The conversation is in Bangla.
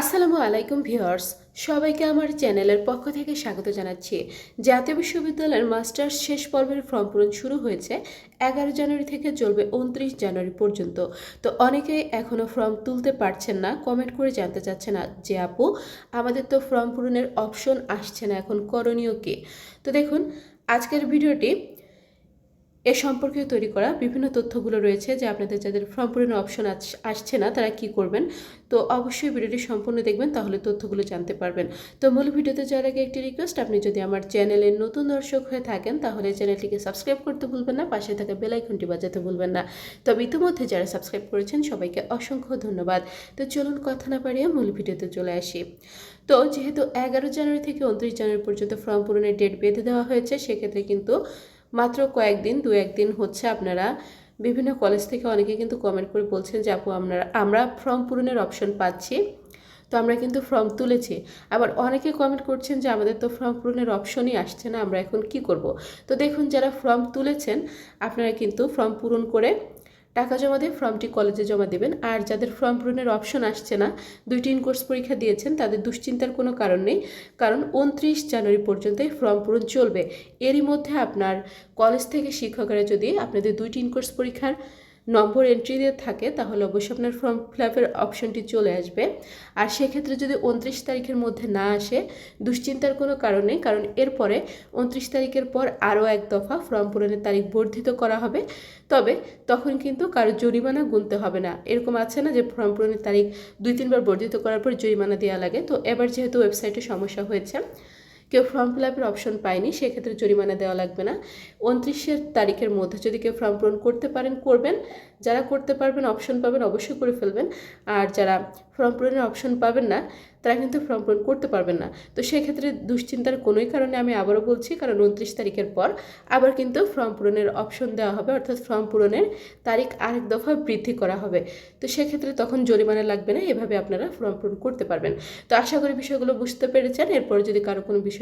আসসালামু আলাইকুম ভিউয়ার্স, সবাইকে আমার চ্যানেলের পক্ষ থেকে স্বাগত জানাচ্ছি। জাতীয় বিশ্ববিদ্যালয়ের মাস্টার্স শেষ পর্বের ফর্ম পূরণ শুরু হয়েছে এগারো জানুয়ারি থেকে চলবে উনত্রিশ জানুয়ারি পর্যন্ত। তো অনেকেই এখনও ফর্ম তুলতে পারছেন না, কমেন্ট করে জানতে চাচ্ছে না, যে আপু, আমাদের তো ফর্ম পূরণের অপশন আসছে না, এখন করণীয় কি? তো দেখুন, আজকের ভিডিওটি এ সম্পর্কে তৈরি করা বিভিন্ন তথ্যগুলো রয়েছে যে আপনাদের যাদের ফর্ম পূরণের অপশন আস- আসছে না, তারা কি করবেন? তো অবশ্যই ভিডিওটি সম্পূর্ণ দেখবেন, তাহলে তথ্যগুলো জানতে পারবেন। তো মূল ভিডিওতে যাওয়ার আগে একটি রিকোয়েস্ট আপনি যদি আমার চ্যানেলের নতুন দর্শক হয়ে থাকেন, তাহলে চ্যানেলটিকে সাবস্ক্রাইব করতে ভুলবেন না, পাশে থাকা বেল আইকনটি বাজাতে ভুলবেন না। তবে ইতিমধ্যে যারা সাবস্ক্রাইব করেছেন, সবাইকে অসংখ্য ধন্যবাদ। তো চলুন কথা না পারিয়ে মূল ভিডিওতে চলে আসি। তো যেহেতু এগারো জানুয়ারি থেকে উনত্রিশ জানুয়ারি পর্যন্ত ফর্ম পূরণের ডেট বেঁধে দেওয়া হয়েছে, সেক্ষেত্রে কিন্তু মাত্র কয়েকদিন দু একদিন হচ্ছে আপনারা বিভিন্ন কলেজ থেকে অনেকে কিন্তু কমেন্ট করে বলছেন যে, আপু আমরা আমরা ফর্ম পূরণের অপশন পাচ্ছি। তো আমরা কিন্তু ফর্ম তুলেছি। আবার অনেকে কমেন্ট করছেন যে, আমাদের তো ফর্ম পূরণের অপশনই আসছে না, আমরা এখন কি করব? তো দেখুন, যারা ফর্ম তুলেছেন, আপনারা কিন্তু ফর্ম পূরণ করে টাকা জমা দিয়ে ফর্মটি কলেজে জমা দেবেন। আর যাদের ফর্ম পূরণের অপশন আসছে না, দুইটি ইন কোর্স পরীক্ষা দিয়েছেন, তাদের দুশ্চিন্তার কোনো কারণ নেই। কারণ উনত্রিশ জানুয়ারি পর্যন্ত এই ফর্ম পূরণ চলবে। এরই মধ্যে আপনার কলেজ থেকে শিক্ষকরা যদি আপনাদের দুইটি ইন কোর্স পরীক্ষার নম্বর এন্ট্রি দিয়ে থাকে, তাহলে অবশ্যই আপনার ফর্ম ফিল আপের অপশনটি চলে আসবে। আর সেক্ষেত্রে যদি উনত্রিশ তারিখের মধ্যে না আসে, দুশ্চিন্তার কোনো কারণ নেই, কারণ এরপরে উনত্রিশ তারিখের পর আরও এক দফা ফর্ম পূরণের তারিখ বর্ধিত করা হবে। তবে তখন কিন্তু কারও জরিমানা গুনতে হবে না। এরকম আছে না যে ফর্ম পূরণের তারিখ দুই, তিনবার বর্ধিত করার পর জরিমানা দেওয়া লাগে। তো এবার যেহেতু ওয়েবসাইটে সমস্যা হয়েছে কেউ ফর্ম ফিল আপের অপশন পায়নি, সেক্ষেত্রে জরিমানা দেওয়া লাগবে না। উনত্রিশের তারিখের মধ্যে যদি কেউ ফর্ম পূরণ করতে পারেন, করবেন। যারা করতে পারবেন অপশন পাবেন, অবশ্যই করে ফেলবেন। আর যারা ফর্ম পূরণের অপশন পাবেন না, তারা কিন্তু ফর্ম পূরণ করতে পারবেন না। তো সেক্ষেত্রে দুশ্চিন্তার কোনোই কারণে আমি আবারও বলছি, কারণ উনত্রিশ তারিখের পর আবার কিন্তু ফর্ম পূরণের অপশন দেওয়া হবে, অর্থাৎ ফর্ম পূরণের তারিখ আরেক দফা বৃদ্ধি করা হবে। তো সেক্ষেত্রে তখন জরিমানা লাগবে না, এভাবে আপনারা ফর্ম পূরণ করতে পারবেন। তো আশা করি বিষয়গুলো বুঝতে পেরেছেন। এরপর যদি কারও কোনো বিষয়